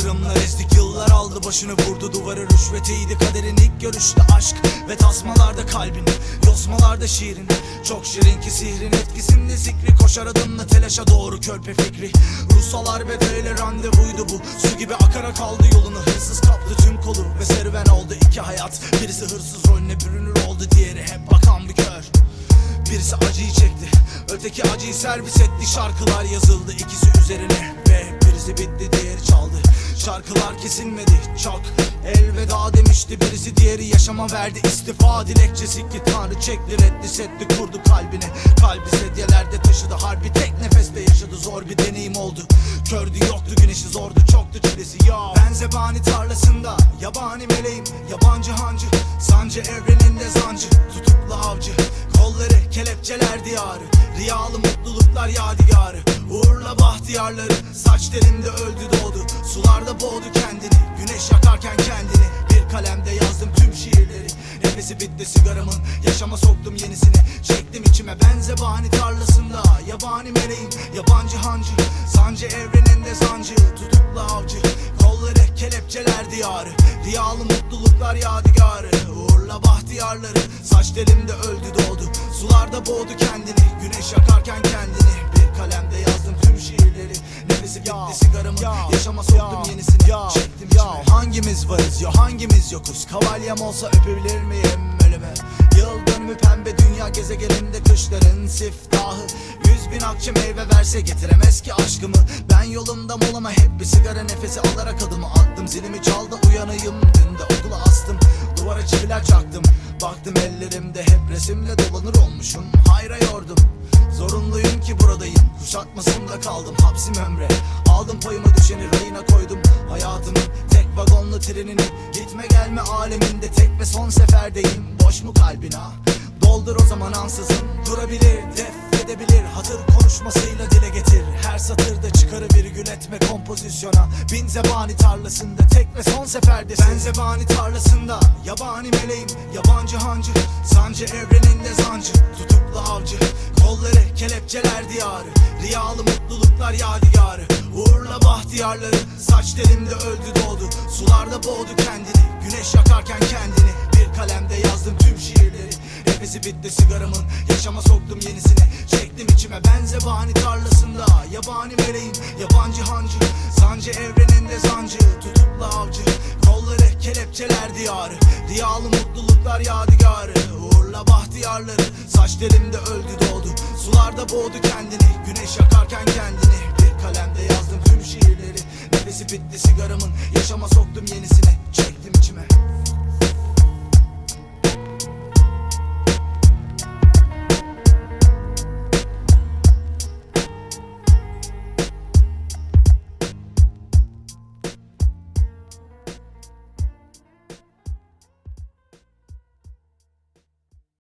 Zamanlar ezdik yıllar aldı başını vurdu duvarı Rüşvetiydi. Kaderin ilk görüşte aşk Ve tasmalarda kalbin Yosmalarda şiirin. Çok şirin ki sihrin etkisinde zikri Koşar adımla telaşa doğru körpe fikri. Ruhsalar bedeli randevuydu bu Su gibi akara kaldı yolunu. Hırsız kaptı tüm kolu Ve serüven oldu iki hayat. Birisi hırsız rolüne bürünür oldu Diğeri hep bakan bir kör. Birisi acıyı çekti Öteki acıyı servis etti. Şarkılar yazıldı ikisi üzerine Ve birisi bitti diğeri çaldı. Şarkılar kesilmedi çok. Elveda demişti birisi diğeri yaşama verdi. İstifa dilekçesi ki Tanrı çekti reddi setti kurdu kalbine. Kalbi sedyelerde taşıdı harbi tek nefeste yaşadı. Zor bir deneyim oldu. Kördü yoktu güneşi zordu çoktu çilesi ya Ben zebani tarlasında yabani meleğim yabancı hancı. Sancı evreninde zancı tutuklu avcı. Kolları kelepçeler diyarı Riyalı mutluluklar yadigarı. Uğurla bahtiyarları. Saç telimde öldü doğdu. Sularda boğdu kendini. Güneş yakarken kendini. Bir kalemde yazdım tüm şiirleri. Nefesi bitti sigaramın. Yaşama soktum yenisini. Çektim içime ben zebani tarlasında. Yabani meleğim Yabancı hancı. Sancı evreninde sancı. Tutuklu avcı. Kolları kelepçeler diyarı. Riyalı mutluluklar yadigarı. Uğurla bahtiyarları. Saç telimde öldü doğdu Sularda boğdu kendini Güneş yakarken kendini. Bir kalemde yazdım tüm şiirleri. Nefesi bitti sigaramın Yaşama soktum yenisini. Çektim içime. Hangimiz varız ya hangimiz yokuz? Kavalyem olsa öpebilir miyim ölüme Yıl dönümü pembe dünya gezegeninde kışların siftahı. Yüz bin akçe meyve verse getiremez ki aşkımı. Ben yolumda molama hep bir sigara nefesi alarak adımı attım. Zilimi çaldı uyanayım. Dün de okula astım Duvara çiviler çaktım. Baktım ellerimde hep resimle dolanır olmuşum. Hayra yordum. Zorunluyum ki buradayım. Kuşatmasında kaldım. Hapsim ömre. Aldım payıma düşeni rayına koydum Hayatımın tek vagonlu trenini Gitme gelme aleminde tek ve son seferdeyim. Boş mu kalbin ha? Doldur o zaman ansızın. Durabilir, def edebilir. Hatır konuşmasıyla dile getir. Her satırda çıkarı virgül etme kompozisyona. Bin zebani tarlasında tek ve son seferdesin Ben zebani tarlasında Yabani meleğim, yabancı hancı. Sancı evreninde zancı Tutuklu avcı. Kolları kelepçeler diyarı Riyalı mutluluklar yadigarı. Uğurla bahtiyarları Saç telimde öldü doğdu. Sularda boğdu kendini Güneş Nefesi bitti sigaramın. Yaşama soktum yenisini. Çektim içime. Ben zebani tarlasında. Yabani meleğim. Yabancı hancı. Sancı evreninde zancı Tutuklu avcı. Kolları kelepçeler diyarı. Riyalı mutluluklar yadigarı. Uğurla bahtiyarları. Saç telimde öldü doğdu. Sularda boğdu kendini. Güneş yakarken kendini. Bir kalemde yazdım tüm şiirleri. Nefesi bitti sigaramın. Yaşama soktum